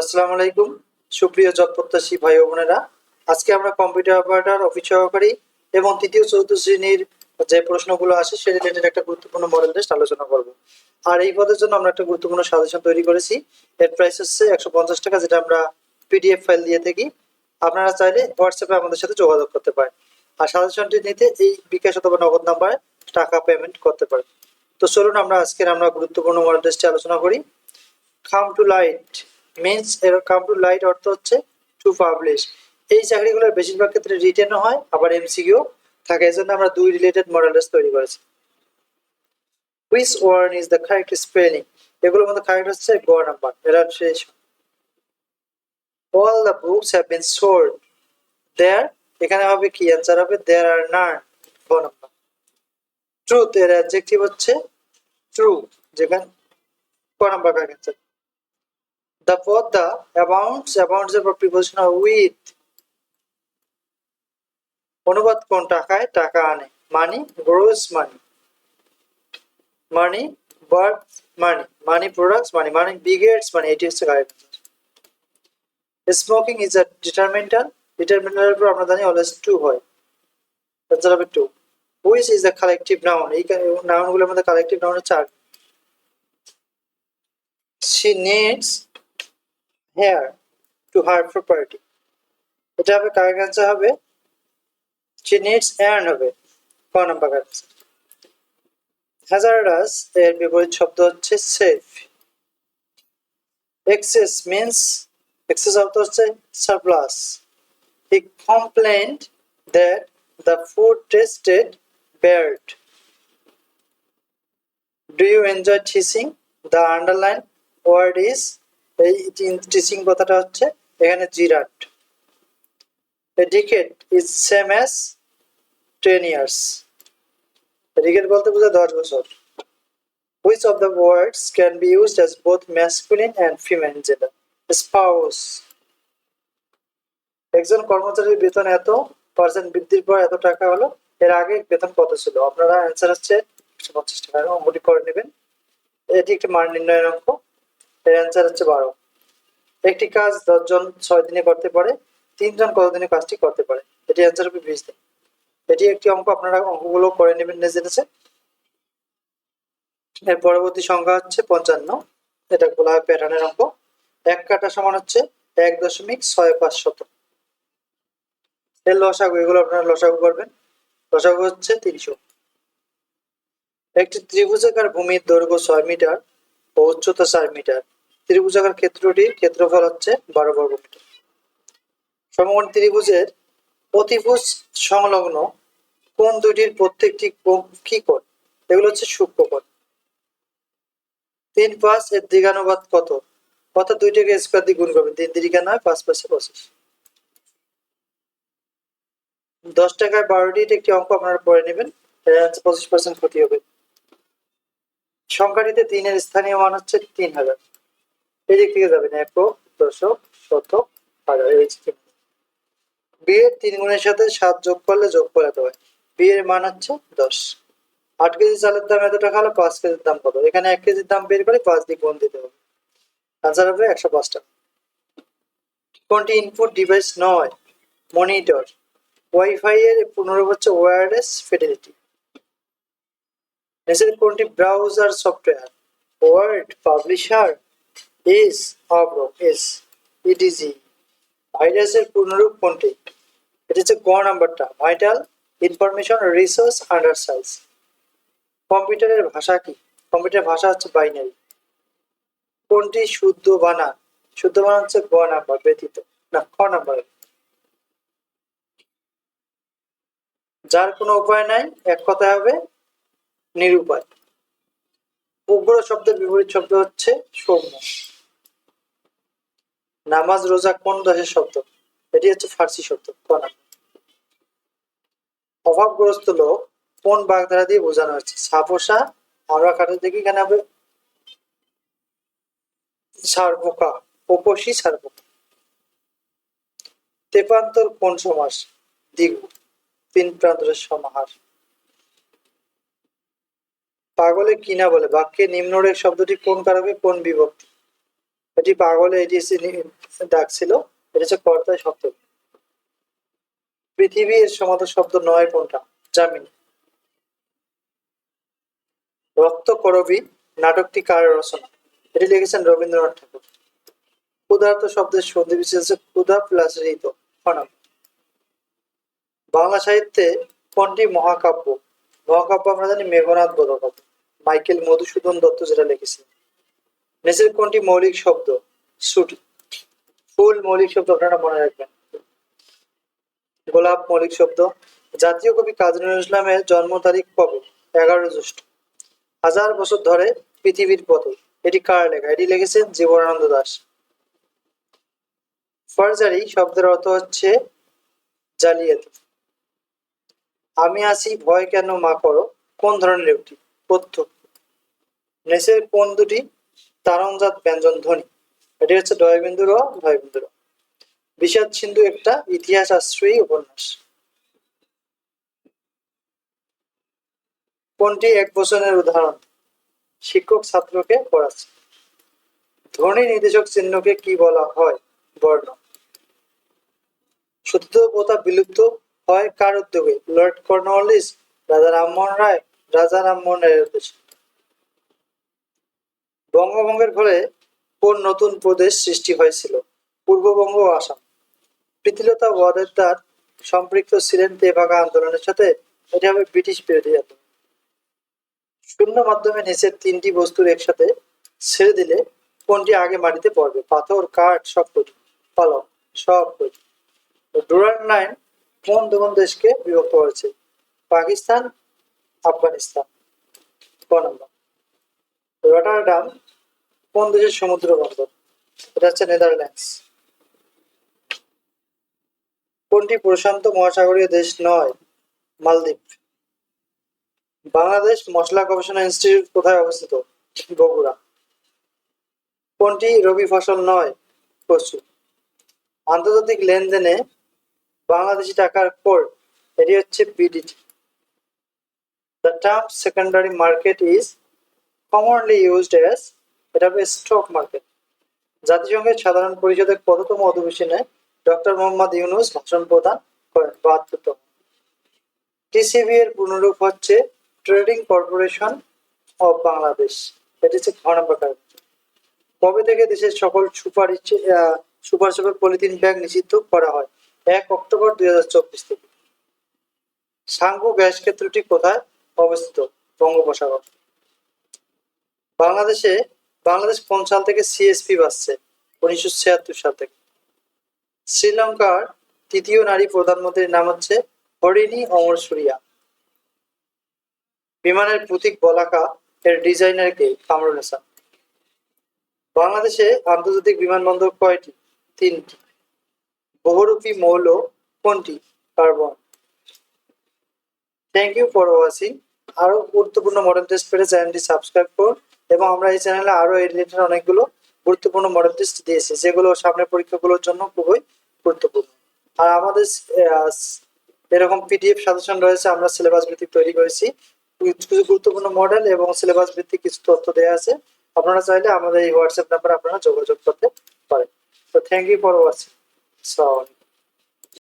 আসসালামু আলাইকুম। সুপ্রিয় জব ভাই বোনেরা, আজকে আমরা কম্পিউটার অপারেটর, অফিস সহকারী এবং তৃতীয়, চতুর্থ শ্রেণির যে প্রশ্নগুলো আসে সে রিলেটেড একটা গুরুত্বপূর্ণ মডেল টেস্ট আলোচনা করব। আর এই পদের জন্য আমরা একটা গুরুত্বপূর্ণ সাজেশন তৈরি করেছি। এর প্রাইস হচ্ছে একশো পঞ্চাশ টাকা, যেটা আমরা পিডিএফ ফাইল দিয়ে থাকি। আপনারা চাইলে হোয়াটসঅ্যাপে আমাদের সাথে যোগাযোগ করতে পারেন। আর সাজেশনটি নিতে এই বিকাশ অথবা নগদ নাম্বারে টাকা পেমেন্ট করতে পারেন। তো চলুন আমরা আজকের আমরা গুরুত্বপূর্ণ মডেল টেস্টে আলোচনা করি। কাম টু লাইট মিনস এর কাম টু লাইট অর্থ হচ্ছে টু পাবলিশ এই চাকরিগুলোর বেশিরভাগ ক্ষেত্রে রিটেনও হয়, আবার এমসিকিউ থাকে। এই জন্য আমরা দুই রিলেটেড মডেল টেস্ট তৈরি করেছি। Which one is the correct spelling এগুলোর মধ্যে কারেক্ট হচ্ছে গ নাম্বার এরা শেষ all the books have been sold there এখানে হবে কি? অ্যান্সার হবে দেয়ার আর নান গ নাম্বার ট্রুথ এর অ্যাডজেক্টিভ হচ্ছে ট্রু যেখানে ক number correct the Padma abounds abounds এর প্রিপোজিশন হয় উইথ অনুবাদ কোন টাকায়? টাকা আনে। Money grows money money birth money money products money money begets money এটি হচ্ছে correct smoking is a detrimental detrimental উপর আমরা জানি অলওয়েজ টু হয়। অ্যান্সার হবে to which is the collective noun এই নাউনগুলোর মধ্যে কালেকটিভ নাউন হচ্ছে চার she needs hair to her property এটা হবে কারেক্ট অ্যান্সার হবে? She needs earn হবে। ক নাম্বার কারেক্ট হ্যাজার্ডাস এর বিপরীত শব্দ হচ্ছে সেফ এক্সেস মিন্স এক্সেস অর্থ হচ্ছে surplus he complained that the food tasted bad do you enjoy teaching the underline word is এই টিচিং কথাটা হচ্ছে, এখানে Jirat A decade is same as 10 years. Decade বলতে বোঝা দশ বছর Which of the words can be used as both masculine and feminine gender? Spouse. একজন কর্মচারীর বেতন এত পার্সেন্ট বৃদ্ধির পর এত টাকা হলো, এর আগে বেতন কত ছিল আপনারা অ্যান্সার হচ্ছে একশো পঞ্চাশ টাকা অঙ্কটি করে নেবেন এটি একটি মান নির্ণয়ের অঙ্ক অ্যান্সার হচ্ছে বারো। একটি কাজ দশজন ছয় দিনে করতে পারে, তিনজন কতদিনে কাজটি করতে পারে? এটি অ্যান্সার হবে বিশ দিন। এটি একটি অঙ্ক, আপনারা অঙ্কগুলো করে নেবেন নিজে এর পরবর্তী সংখ্যা হচ্ছে পঞ্চান্ন। এটা বলা হয় প্যাটার্নের অঙ্ক। এক কাটা সমান হচ্ছে এক দশমিক ছয় পাঁচ শত এর লসাগু, এগুলো আপনারা লসাগু করবেন। লসাগু হচ্ছে তিনশো। একটি ত্রিভুজাকার ভূমির দৈর্ঘ্য ছয় মিটার ও উচ্চতা চার মিটার। ত্রিভুজাকার ক্ষেত্রটির ক্ষেত্রফল হচ্ছে বারো বর্গ মিটার সমকোণ ত্রিভুজের অতিভুজ সংলগ্ন কোন দুটির প্রত্যেকটি কি কোণ? এগুলো হচ্ছে সূক্ষ্মকোণ তিন পাঁচ এর দিগানুপাত কত? অর্থাৎ দুইটাকে স্কোয়ার দিয়ে গুণ করবেন তিন তিরিকা নয়, পাঁচ পাঁচে পঁচিশ। দশ টাকায় বারোটির একটি অঙ্ক, আপনারা পড়ে নেবেন। পঁচিশ পার্সেন্ট ক্ষতি হবে। সংখ্যাটিতে তিনের স্থানীয় মান হচ্ছে তিন হাজার। এদিক থেকে যাবেন একক দশক, শতক হাজার এই বিয়ের তিন গুণের সাথে সাত যোগ করলে যোগ করে এত হয়। বিয়ের মান হচ্ছে দশ। আট কেজি চালের দাম এত টাকা হলে পাঁচ কেজির দাম কত? এখানে এক কেজির দাম বের করে পাঁচ দিয়ে গুণ দিতে হবে। আনসার হবে একশো পাঁচ টাকা। কোনটি ইনপুট ডিভাইস নয়? মনিটর ওয়াইফাই এর পুনরূপ হচ্ছে ওয়্যারলেস ফিডেলিটি নিচের কোনটি browser software word publisher is Opera is Edge ভাইরাসের পূর্ণরূপ কোনটি? এটা হচ্ছে গ নাম্বারটা vital information resource under seize কম্পিউটারের ভাষা কি? কম্পিউটারের ভাষা হচ্ছে বাইনারি কোনটি শুদ্ধ বানান শুদ্ধ বানান হচ্ছে গ নাম্বার ব্যতীত, না, খ নাম্বার। যার কোনো উপায় নাই, এক কথায় হবে, নিরুপায়। উগ্র শব্দের বিপরীত শব্দ হচ্ছে সৌম্য। নামাজ, রোজা, কোন দেশের শব্দ? এটি হচ্ছে ফার্সি শব্দ, কোন অভাবগ্রস্ত লোক কোন বাগধারা দিয়ে বোঝানো হচ্ছে? সাপোসা আমরা কাটা দেখি এখানে হবে? সারপোকা উপসী সারপোকা তেপান্তর কোন সমাস? দ্বিগু তিন প্রান্তরের সমাহার। পাগলে কিনা বলে? বাক্যে নিম্নরেখ শব্দটি কোন কারকে কোন বিভক্তি? এটি পাগলে এটি ডাক ছিল। এটা হচ্ছে কর্তায় শব্দ। পৃথিবী এর সমাধান শব্দ নয় কোনটা? জামিন। রক্ত করবি নাটকটি কার রচনা? এটি লিখেছেন রবীন্দ্রনাথ ঠাকুর। ক্ষুধার্ত শব্দের সন্ধি বিশেষ ক্ষুধা প্লাস ঋত বাংলা সাহিত্যে কোনটি মহাকাব্য? মহাকাব্য আমরা জানি মেঘনাথ মাইকেল মধুসূদন দত্ত যেটা কোনটি মৌলিক শব্দ? ফুল মৌলিক শব্দ, আপনারা মনে রাখবেন। গোলাপ মৌলিক শব্দ। জাতীয় কবি কাজী নজরুল ইসলামের জন্ম তারিখ কবে? এগারো জ্যৈষ্ঠ। হাজার বছর ধরে পৃথিবীর পথে। এটি কার লেখা? এটি লিখেছেন জীবনানন্দ দাস। ফার্জারি শব্দের অর্থ হচ্ছে জালিয়াতি। আমি আসি ভয় কেন মা করো? কোন ধরনের একটি পথ্য নেসের কোন দুটি? তারণজাত ব্যঞ্জন ধ্বনি। এটি হচ্ছে ডয়বিন্দু র ভয়বিন্দু র। বিষাদ সিন্ধু একটা ইতিহাস আশ্রয়ী উপন্যাস। কোনটি এক বছরের উদাহরণ? শিক্ষক ছাত্রকে পড়াচ্ছে। ধ্বনি নির্দেশক চিহ্নকে কি বলা হয়? বর্ণ। সত্য প্রথা বিলুপ্ত হয় কার উদ্যোগে? লর্ড কর্নওয়ালিস, রাজা রামমোহন রায়, রাজা রামমোহন রায়ের উদ্দেশ্যে। বঙ্গভঙ্গের ফলে কোন নতুন প্রদেশ সৃষ্টি হয়েছিল? পূর্ববঙ্গ ও আসাম। প্রীতিলতা ওয়াদেদার সম্পৃক্ত ছিলেন তেভাগা আন্দোলনের সাথে। এটি হবে ব্রিটিশ বিরোধী আন্দোলন। শূন্য মাধ্যমে নিচের তিনটি বস্তুর একসাথে ছেড়ে দিলে কোনটি আগে মাটিতে পড়বে? পাথর, কাঠ, সব কটি পালক সব কটি ডুরান লাইন কোন কোন দেশকে বিভক্ত করেছে পাকিস্তান, আফগানিস্তান। ক নম্বর? রটারডাম কোন দেশের সমুদ্র বন্দর? এটা হচ্ছে নেদারল্যান্ডস। কোনটি প্রশান্ত মহাসাগরীয় দেশ নয়? মালদ্বীপ। বাংলাদেশ মশলা গবেষণা ইনস্টিটিউট কোথায় অবস্থিত? বগুড়া। কোনটি রবি ফসল নয়? কচু। আন্তর্জাতিক লেনদেনে বাংলাদেশি টাকার কোড এটি হচ্ছে BDT the term secondary market is commonly used as এটা হবে স্টক মার্কেট জাতিসংঘের সাধারণ পরিষদের কততম অধিবেশনে ডক্টর মোহাম্মদ ইউনুস ভাষণ প্রদান করেন বাহাত্তরতম। টিসিবি এর পূর্ণরূপ হচ্ছে ট্রেডিং কর্পোরেশন অফ বাংলাদেশ এটি হচ্ছে ঘ কারণ কবে থেকে দেশের সকল super super super polythene bag নিষিদ্ধ করা হয়? এক অক্টোবর দুই হাজার চব্বিশ থেকে। সাঙ্গু গ্যাস ক্ষেত্রটি কোথায় অবস্থিত? বঙ্গোপসাগর। বাংলাদেশে, বাংলাদেশ কোন সাল থেকে সিএসপি বাসছে উনিশশো ছিয়াত্তর সাল থেকে। শ্রীলঙ্কার তৃতীয় নারী প্রধানমন্ত্রীর নাম হচ্ছে হরিণী অমর সুরিয়া। বিমানের প্রতীক বলাকা এর ডিজাইনার কে? কামরুল হাসান। বাংলাদেশে আন্তর্জাতিক বিমানবন্দর কয়টি? তিনটি। বহুরূপী মৌল কোনটি? Carbon. Thank you for watching আরও গুরুত্বপূর্ণ মডেল টেস্ট পেতে চ্যানেলটি সাবস্ক্রাইব করুন এবং আমরা এই চ্যানেলে আরও এই রিলেটেড অনেকগুলো গুরুত্বপূর্ণ মডেল টেস্ট দিয়েছি, যেগুলো সামনের পরীক্ষাগুলোর জন্য খুবই গুরুত্বপূর্ণ। আর আমাদের এরকম পিডিএফ সাজেশন রয়েছে, আমরা সিলেবাস ভিত্তিক তৈরি করেছি। কিছু গুরুত্বপূর্ণ মডেল এবং সিলেবাস ভিত্তিক কিছু তথ্য দেওয়া আছে। আপনারা চাইলে আমাদের এই হোয়াটসঅ্যাপ নাম্বারে আপনারা যোগাযোগ করতে পারেন। তো thank you for watching So